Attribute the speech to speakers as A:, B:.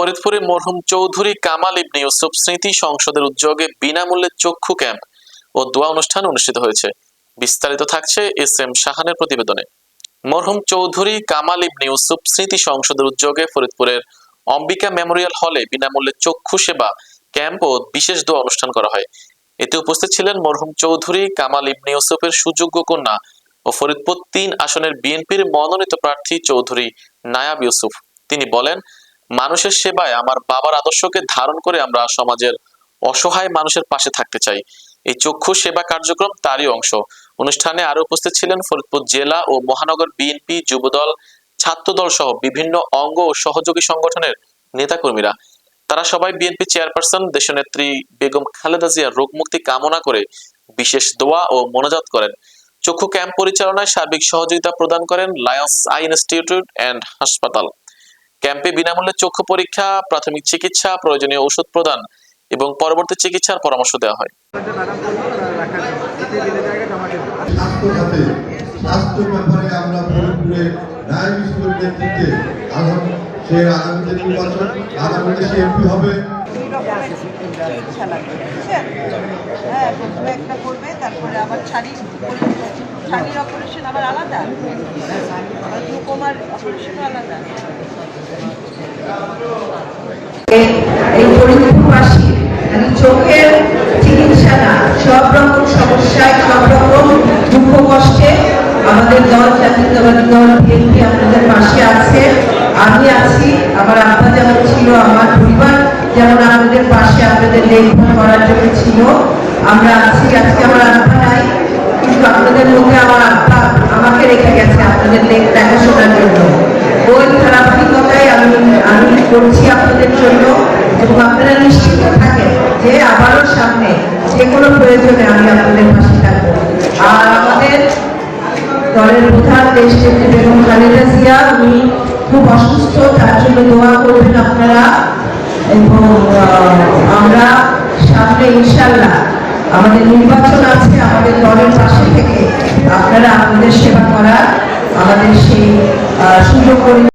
A: ফরিদপুরে মরহুম চৌধুরী কামাল ইবনে ইউসুফ স্মৃতি সংসদের উদ্যোগে বিনামূল্যে চক্ষু ক্যাম্প ও দোয়া অনুষ্ঠান অনুষ্ঠিত হয়েছে। বিস্তারিত থাকছে এস এম শাহানের প্রতিবেদনে। মরহুম চৌধুরী কামাল ইবনে ইউসুফ স্মৃতি সংসদের উদ্যোগে ফরিদপুরের অম্বিকা মেমোরিয়াল হলে বিনামূল্যে চক্ষু সেবা, ক্যাম্প ও বিশেষ দোয়া অনুষ্ঠান করা হয়। এতে উপস্থিত ছিলেন মরহুম চৌধুরী, কামাল ইবনে ইউসুফের সুযোগ্য কন্যা ও ফরিদপুর তিন আসনের বিএনপির মনোনীত প্রার্থী চৌধুরী নায়াব ইউসুফ। তিনি বলেন মানুষের সেবায় আমার বাবার আদর্শকে ধারণ করে আমরা সমাজের অসহায় মানুষের পাশে থাকতে চাই। এই চক্ষু সেবা কার্যক্রম তারই অংশ। অনুষ্ঠানে আরও উপস্থিত ছিলেন ফরিদপুর জেলা ও মহানগর বিএনপি, যুবদল, ছাত্রদল সহ বিভিন্ন অঙ্গ ও সহযোগী সংগঠনের নেতাকর্মীরা। তারা সবাই বিএনপি চেয়ারপারসন, দেশনেত্রী বেগম খালেদা জিয়ার রোগ মুক্তি কামনা করে বিশেষ দোয়া ও মোনাজাত করেন। চক্ষু ক্যাম্প পরিচালনায় সার্বিক সহযোগিতা প্রদান করেন লায়ন্স আই ইনস্টিটিউট অ্যান্ড হাসপাতাল। ক্যাম্পে বিনামূল্যে চক্ষু পরীক্ষা, প্রাথমিক চিকিৎসা, প্রয়োজনীয় ওষুধ প্রদান এবং পরবর্তী চিকিৎসার পরামর্শ দেওয়া হয়।
B: আলাদা
C: এই ফরিদপুরবাসী মানে চোখের চিকিৎসা না, সব রকম সমস্যায়, সব রকম দুঃখ কষ্টে আমাদের দল জাতীয়তাবাদী দল, বিএনপি আপনাদের পাশে আছে, আমি আছি, আমার আব্বা যেমন ছিল, আমার পরিবার যেমন আপনাদের পাশে আপনাদের দেখভাল করার জন্য ছিল, আমরা আছি, আজকে আমার আব্বা নাই, কিন্তু আপনাদের মধ্যে আমার আব্বা আমাকে রেখে গেছে, আপনাদের লেখ নিশ্চিত থাকেন যে আবারও সামনে যে কোনো প্রয়োজনে আমি আপনাদের পাশে থাকব। আর আমাদের দলের প্রধান দেশ বেগম খালেদা জিয়া, উনি খুব অসুস্থ, তার জন্য দোয়া করবেন আপনারা। এবং আমরা সামনে ইনশাল্লাহ আমাদের নির্বাচন আছে, আমাদের দলের পাশে থেকে আপনারা আমাদের সেবা করার আমাদের সেই সুযোগ করে